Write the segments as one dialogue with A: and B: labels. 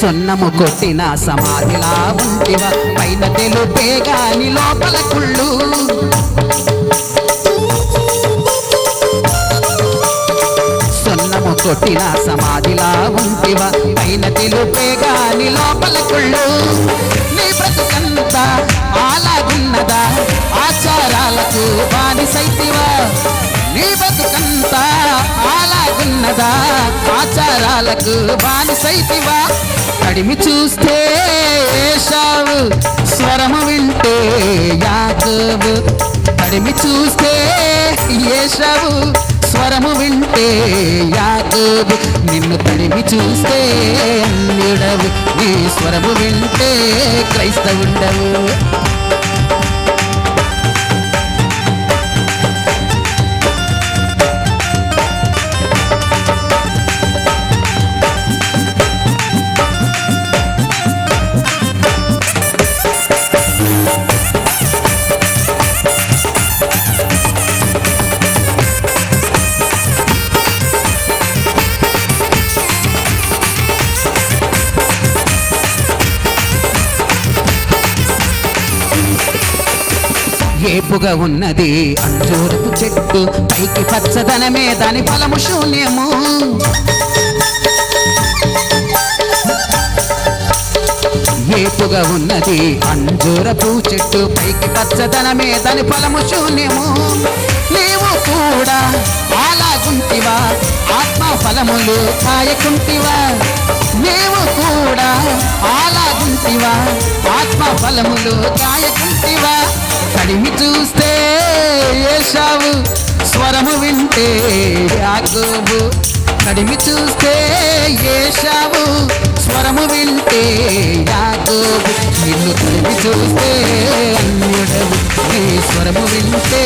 A: సున్నము కొట్టిన సమాధిలా ఉంటివా? పైన తెలుపే గాని లోపల కుళ్ళు. సున్నము కొట్టిన సమాధిలా ఉంటివా? పైన తెలుపే గాని లోపల కుళ్ళు. నీ బ్రతుకంతా అలాగున్నదా ఆచారాలకు బానిసైతివా? నీ బతుకంతా అలాగున్నదా ఆచారాలకు బానిసైతివా? కడిమి చూస్తే ఏషావు స్వరము వింటే యాకబు అడిమి చూస్తే ఏషావు స్వరము వింటే యాకబు నిన్ను తడిమి చూస్తే అన్యుడవు నీ స్వరము వింటే క్రైస్తవుండవు. ఏపుగా ఉన్నది. అంజూరపు చెట్టు పైకి పచ్చదనమే దాని ఫలము శూన్యము. ఏపుగా ఉన్నది. అంజూరపు చెట్టు పైకి పచ్చదనమే దాని ఫలము శూన్యము. నీవు కూడా అలాగుంటివా ఆత్మ ఫలములు కాయకుంటివా. నీవు కూడా అలాగుంటివా ఆత్మ ఫలములు కాయకుంటివా. కడిమి చూస్తే ఏషావు స్వరము వింటే యాకోబు కడిమి చూస్తే ఏషావు స్వరము వింటే యాకోబు నిన్ను కడిమి చూస్తే అన్యుడవు. నీ స్వరము వింటే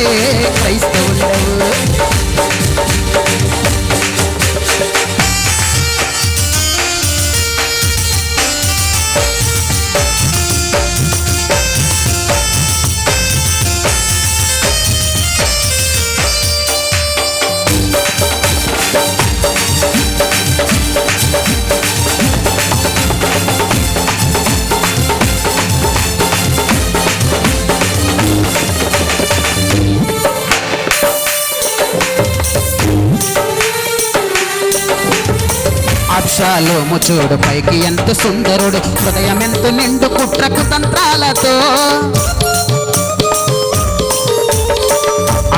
A: అక్షాలోము చూడు పైకి ఎంత సుందరుడు హృదయం ఎంత నిండు కుట్రకు తంత్రాలతో.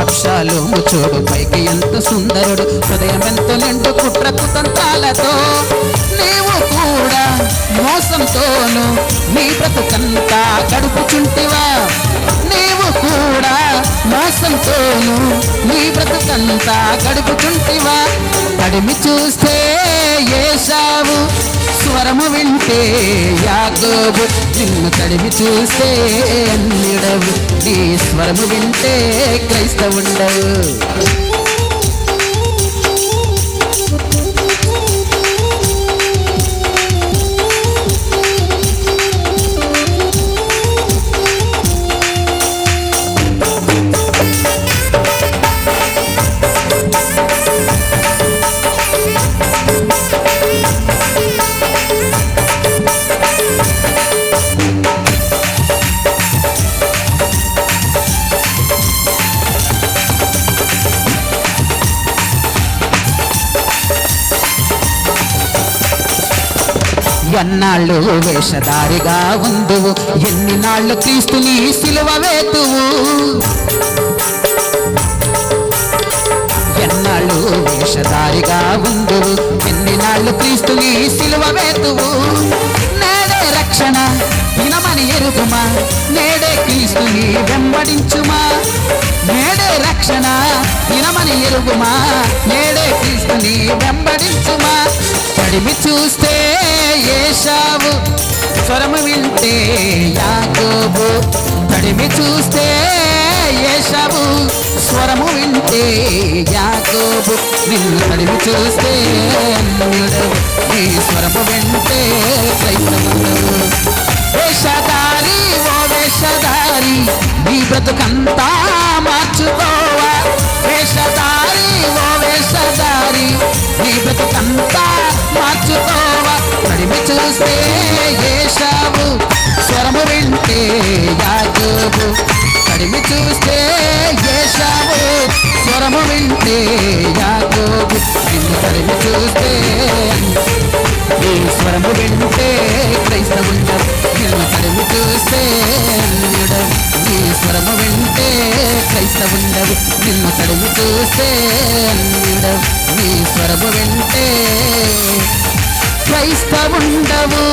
A: అక్షాలోము చూడు పైకి ఎంత సుందరుడు హృదయం ఎంత నిండు కుట్రకు తంత్రాలతో. నీవు కూడా మోసంతోను నీ బ్రతుకంతా గడుపుచుంటివా? నీవు కూడా మోసంతోను నీ బ్రతుకంతా గడుపుచుంటివా? కడిమి చూస్తే ఏసావు? స్వరము వింటే యాకోబు నిన్ను తడివి చూస్తే అన్నిడవు నీ స్వరము వింటే క్రైస్తవుండవు. ఎన్నాళ్ళు వేషధారిగా ఉందువు ఎన్ని నాళ్ళు క్రీస్తుని సిలువ వేతువు? ఎన్నాళ్ళు వేషధారిగా ఉందువు ఎన్ని నాళ్ళు క్రీస్తుని సిలువ వేతువు? నేడే రక్షణ వినమని ఎరుగుమా? నేడే క్రీస్తుని వెంబడించుమా? నేడే రక్షణ వినమని ఎరుగుమా? నేడే క్రీస్తుని వెంబడించుమా? పడిమి చూస్తే ఏషావు స్వరము వింటే యాకోబు. తడిమి చూస్తే ఏషావు స్వరము వింటే యాకోబు. నిన్ను తడిమి చూస్తే అన్యుడవు నీ స్వరము వింటే క్రైస్తవుడవు వేషధారి ఓ వేషధారి నీ బ్రతుకంతా మార్చుకోవా? వేషధారి ఓ వేషధారి నీ బ్రతుకంతా మార్చుకోవా? స్వరము చూస్తే ఏషావు స్వరము వింటే యాకోబు కడిమి చూస్తే ఏషావు స్వరము వింటే యాకోబు నిన్ను కడిమి చూస్తే ఈ స్వరము వింటే క్రైస్తవుండం నిన్ను కడిమి చూస్తే అన్యుడం ఈ స్వరము వింటే క్రైస్తవుండవు నిన్ను కడుము చూస్తే నీ స్వరము వింటే క్రైస్తవుండవు.